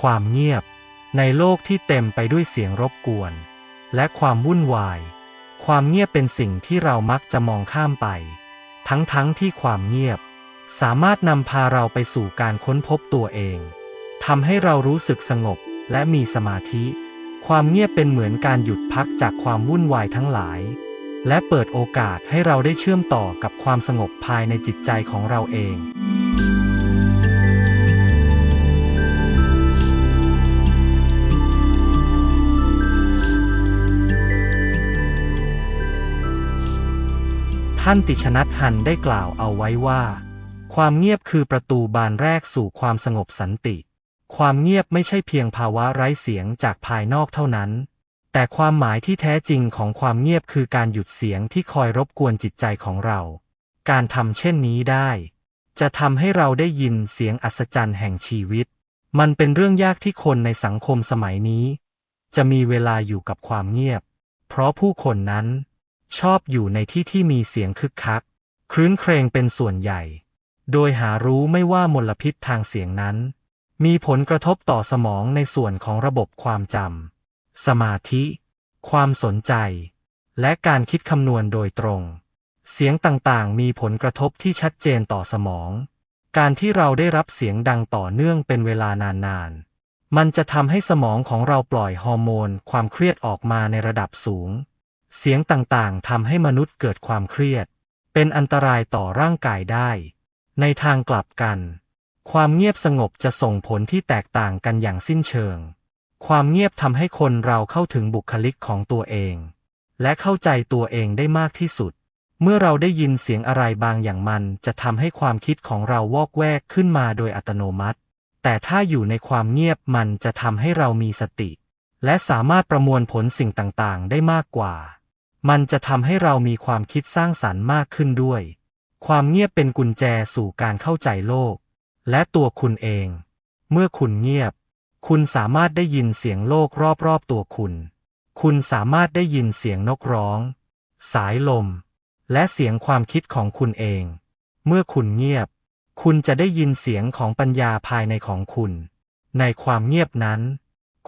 ความเงียบ ในโลกที่เต็มไปด้วยเสียงรบกวน และความวุ่นวาย ความเงียบเป็นสิ่งที่เรามักจะมองข้ามไป ทั้งๆทที่ความเงียบ สามารถนำพาเราไปสู่การค้นพบตัวเองทำให้เรารู้สึกสงบและมีสมาธิ ความเงียบเป็นเหมือนการหยุดพักจากความวุ่นวายทั้งหลาย และเปิดโอกาสให้เราได้เชื่อมต่อกับความสงบภายในจิตใจของเราเอง ท่านติชนัทฮันได้กล่าวเอาไว้ว่า ความเงียบคือประตูบานแรกสู่ความสงบสันติ ความเงียบไม่ใช่เพียงภาวะไร้เสียงจากภายนอกเท่านั้น แต่ความหมายที่แท้จริงของความเงียบคือการหยุดเสียงที่คอยรบกวนจิตใจของเรา การทำเช่นนี้ได้ จะทำให้เราได้ยินเสียงอัศจรรย์แห่งชีวิต มันเป็นเรื่องยากที่คนในสังคมสมัยนี้ จะมีเวลาอยู่กับความเงียบ เพราะผู้คนนั้น ชอบอยู่ในที่ที่มีเสียงคึกคัก ครื้นเครงเป็นส่วนใหญ่ โดยหารู้ไม่ว่ามลพิษทางเสียงนั้น มีผลกระทบต่อสมองในส่วนของระบบความจำ สมาธิ ความสนใจ และการคิดคำนวณโดยตรง เสียงต่างๆ มีผลกระทบที่ชัดเจนต่อสมอง การที่เราได้รับเสียงดังต่อเนื่องเป็นเวลานานๆ มันจะทำให้สมองของเราปล่อยฮอร์โมน ความเครียดออกมาในระดับสูง เสียงต่างๆทำให้มนุษย์เกิดความเครียด เป็นอันตรายต่อร่างกายได้ ในทางกลับกัน ความเงียบสงบจะส่งผลที่แตกต่างกันอย่างสิ้นเชิง ความเงียบทำให้คนเราเข้าถึงบุคลิกของตัวเอง และเข้าใจตัวเองได้มากที่สุด เมื่อเราได้ยินเสียงอะไรบางอย่างมันจะทำให้ความคิดของเราวอกแวกขึ้นมาโดยอัตโนมัติ แต่ถ้าอยู่ในความเงียบมันจะทำให้เรามีสติ และสามารถประมวลผลสิ่งต่างๆ ได้มากกว่า มันจะทำให้เรามีความคิดสร้างสรรค์มากขึ้นด้วย ความเงียบเป็นกุญแจสู่การเข้าใจโลก และตัวคุณเอง เมื่อคุณเงียบ คุณสามารถได้ยินเสียงโลกรอบๆตัวคุณ คุณสามารถได้ยินเสียงนกร้อง สายลม และเสียงความคิดของคุณเอง เมื่อคุณเงียบ คุณจะได้ยินเสียงของปัญญาภายในของคุณ ในความเงียบนั้น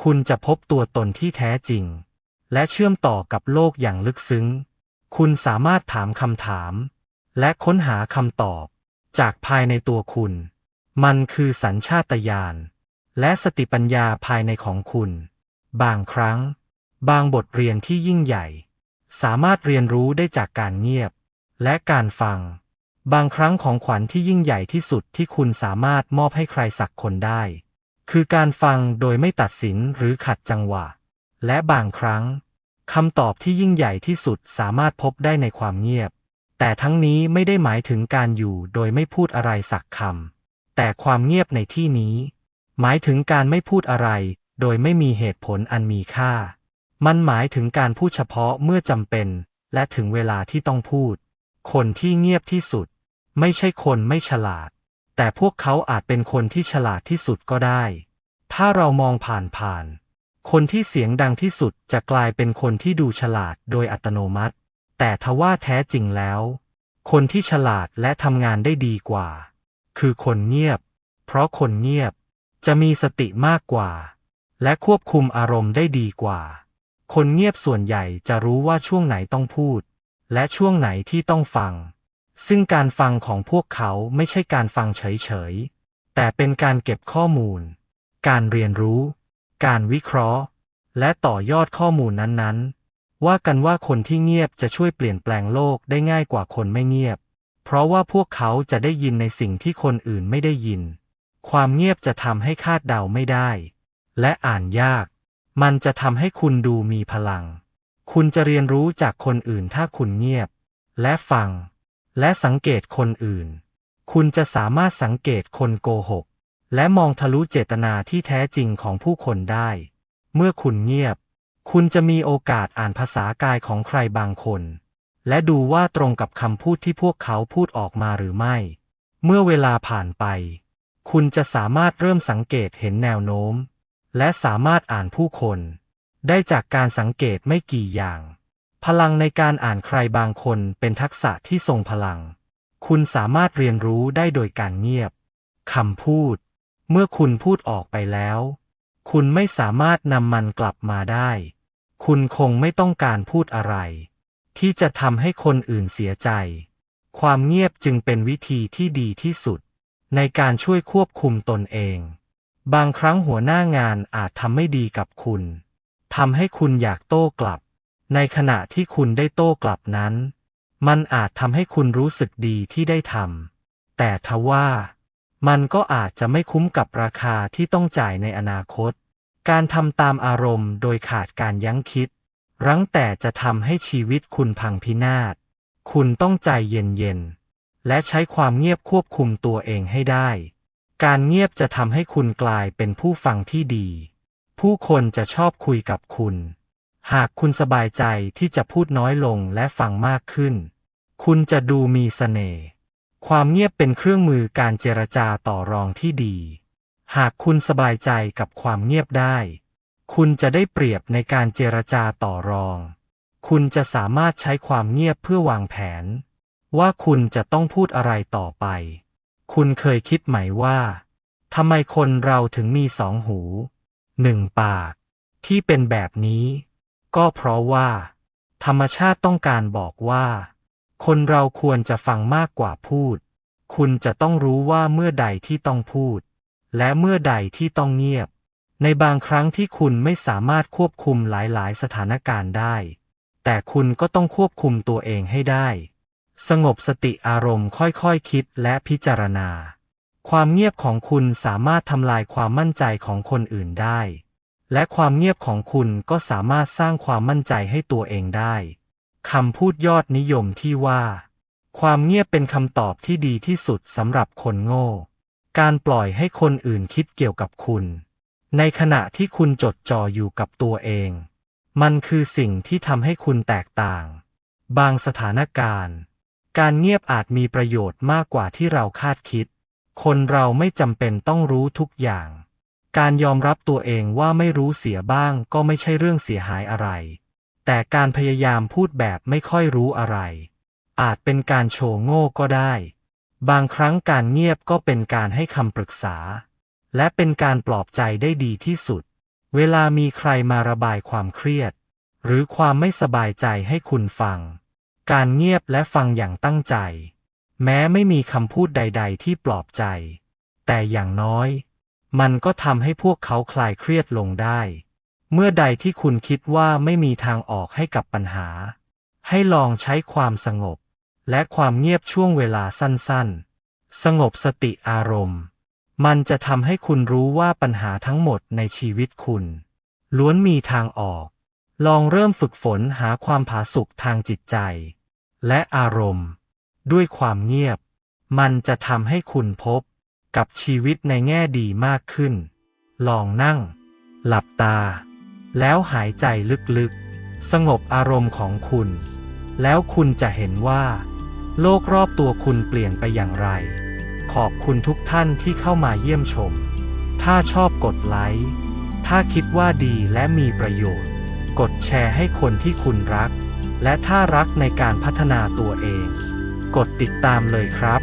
คุณจะพบตัวตนที่แท้จริง และเชื่อมต่อกับโลกอย่างลึกซึ้ง คุณสามารถถามคำถาม และค้นหาคำตอบ จากภายในตัวคุณ มันคือสัญชาตญาณและสติปัญญาภายในของคุณ บางครั้ง บางบทเรียนที่ยิ่งใหญ่ สามารถเรียนรู้ได้จากการเงียบ และการฟัง บางครั้งของขวัญที่ยิ่งใหญ่ที่สุดที่คุณสามารถมอบให้ใครสักคนได้ คือการฟังโดยไม่ตัดสินหรือขัดจังหวะ และบางครั้งคำตอบที่ยิ่งใหญ่ที่สุดสามารถพบได้ในความเงียบ แต่ทั้งนี้ไม่ได้หมายถึงการอยู่โดยไม่พูดอะไรสักคำ แต่ความเงียบในที่นี้ หมายถึงการไม่พูดอะไร โดยไม่มีเหตุผลอันมีค่า มันหมายถึงการพูดเฉพาะเมื่อจำเป็น และถึงเวลาที่ต้องพูด คนที่เงียบที่สุด ไม่ใช่คนไม่ฉลาด แต่พวกเขาอาจเป็นคนที่ฉลาดที่สุดก็ได้ ถ้าเรามองผ่านผ่าน คนที่เสียงดังที่สุดจะกลายเป็นคนที่ดูฉลาดโดยอัตโนมัติ แต่ทว่าแท้จริงแล้ว คนที่ฉลาดและทำงานได้ดีกว่า คือคนเงียบ เพราะคนเงียบจะมีสติมากกว่า และควบคุมอารมณ์ได้ดีกว่า คนเงียบส่วนใหญ่จะรู้ว่าช่วงไหนต้องพูด และช่วงไหนที่ต้องฟัง ซึ่งการฟังของพวกเขาไม่ใช่การฟังเฉยๆ แต่เป็นการเก็บข้อมูล การเรียนรู้ การวิเคราะห์ และต่อยอดข้อมูลนั้นๆ ว่ากันว่าคนที่เงียบจะช่วยเปลี่ยนแปลงโลกได้ง่ายกว่าคนไม่เงียบ เพราะว่าพวกเขาจะได้ยินในสิ่งที่คนอื่นไม่ได้ยิน ความเงียบจะทำให้คาดเดาไม่ได้ และอ่านยาก มันจะทำให้คุณดูมีพลัง คุณจะเรียนรู้จากคนอื่นถ้าคุณเงียบ และฟัง และสังเกตคนอื่น คุณจะสามารถสังเกตคนโกหก และมองทะลุเจตนาที่แท้จริงของผู้คนได้ เมื่อคุณเงียบ คุณจะมีโอกาสอ่านภาษากายของใครบางคน และดูว่าตรงกับคำพูดที่พวกเขาพูดออกมาหรือไม่ เมื่อเวลาผ่านไป คุณจะสามารถเริ่มสังเกตเห็นแนวโน้ม และสามารถอ่านผู้คน ได้จากการสังเกตไม่กี่อย่าง พลังในการอ่านใครบางคนเป็นทักษะที่ทรงพลัง คุณสามารถเรียนรู้ได้โดยการเงียบคำพูด เมื่อคุณพูดออกไปแล้ว คุณไม่สามารถนำมันกลับมาได้ คุณคงไม่ต้องการพูดอะไร ที่จะทำให้คนอื่นเสียใจ ความเงียบจึงเป็นวิธีที่ดีที่สุด ในการช่วยควบคุมตนเอง บางครั้งหัวหน้างานอาจทำไม่ดีกับคุณทำให้คุณอยากโต้กลับ ในขณะที่คุณได้โต้กลับนั้น มันอาจทำให้คุณรู้สึกดีที่ได้ทำแต่ทว่า มันก็อาจจะไม่คุ้มกับราคาที่ต้องจ่ายในอนาคต การทำตามอารมณ์โดยขาดการยั้งคิด รั้งแต่จะทำให้ชีวิตคุณพังพินาศ คุณต้องใจเย็นๆ และใช้ความเงียบควบคุมตัวเองให้ได้ การเงียบจะทำให้คุณกลายเป็นผู้ฟังที่ดี ผู้คนจะชอบคุยกับคุณ หากคุณสบายใจที่จะพูดน้อยลงและฟังมากขึ้น คุณจะดูมีเสน่ห์ ความเงียบเป็นเครื่องมือการเจรจาต่อรองที่ดี หากคุณสบายใจกับความเงียบได้ คุณจะได้เปรียบในการเจรจาต่อรอง คุณจะสามารถใช้ความเงียบเพื่อวางแผน ว่าคุณจะต้องพูดอะไรต่อไป คุณเคยคิดไหมว่าทำไมคนเราถึงมีสองหูหนึ่งปาก ที่เป็นแบบนี้ ก็เพราะว่า ธรรมชาติต้องการบอกว่า คนเราควรจะฟังมากกว่าพูด คุณจะต้องรู้ว่าเมื่อใดที่ต้องพูด และเมื่อใดที่ต้องเงียบ ในบางครั้งที่คุณไม่สามารถควบคุมหลาย ๆ สถานการณ์ได้ แต่คุณก็ต้องควบคุมตัวเองให้ได้ สงบสติอารมณ์ค่อยๆคคิดและพิจารณา ความเงียบของคุณสามารถทำลายความมั่นใจของคนอื่นได้ และความเงียบของคุณก็สามารถสร้างความมั่นใจให้ตัวเองได้ คำพูดยอดนิยมที่ว่า ความเงียบเป็นคำตอบที่ดีที่สุดสำหรับคนโง่ การปล่อยให้คนอื่นคิดเกี่ยวกับคุณ ในขณะที่คุณจดจ่ออยู่กับตัวเอง มันคือสิ่งที่ทำให้คุณแตกต่าง บางสถานการณ์ การเงียบอาจมีประโยชน์มากกว่าที่เราคาดคิด คนเราไม่จำเป็นต้องรู้ทุกอย่าง การยอมรับตัวเองว่าไม่รู้เสียบ้างก็ไม่ใช่เรื่องเสียหายอะไร แต่การพยายามพูดแบบไม่ค่อยรู้อะไร อาจเป็นการโชว์โง่ก็ได้ บางครั้งการเงียบก็เป็นการให้คำปรึกษา และเป็นการปลอบใจได้ดีที่สุด เวลามีใครมาระบายความเครียด หรือความไม่สบายใจให้คุณฟัง การเงียบและฟังอย่างตั้งใจ แม้ไม่มีคำพูดใด ๆ ที่ปลอบใจ แต่อย่างน้อย มันก็ทำให้พวกเขาคลายเครียดลงได้ เมื่อใดที่คุณคิดว่าไม่มีทางออกให้กับปัญหา ให้ลองใช้ความสงบ และความเงียบช่วงเวลาสั้นๆ สงบสติอารมณ์ มันจะทำให้คุณรู้ว่าปัญหาทั้งหมดในชีวิตคุณ ล้วนมีทางออก ลองเริ่มฝึกฝนหาความผาสุกทางจิตใจ และอารมณ์ ด้วยความเงียบ มันจะทำให้คุณพบกับชีวิตในแง่ดีมากขึ้น ลองนั่ง หลับตา แล้วหายใจลึกๆ สงบอารมณ์ของคุณ แล้วคุณจะเห็นว่า โลกรอบตัวคุณเปลี่ยนไปอย่างไร ขอบคุณทุกท่านที่เข้ามาเยี่ยมชม ถ้าชอบกดไลค์ ถ้าคิดว่าดีและมีประโยชน์ กดแชร์ให้คนที่คุณรัก และถ้ารักในการพัฒนาตัวเอง กดติดตามเลยครับ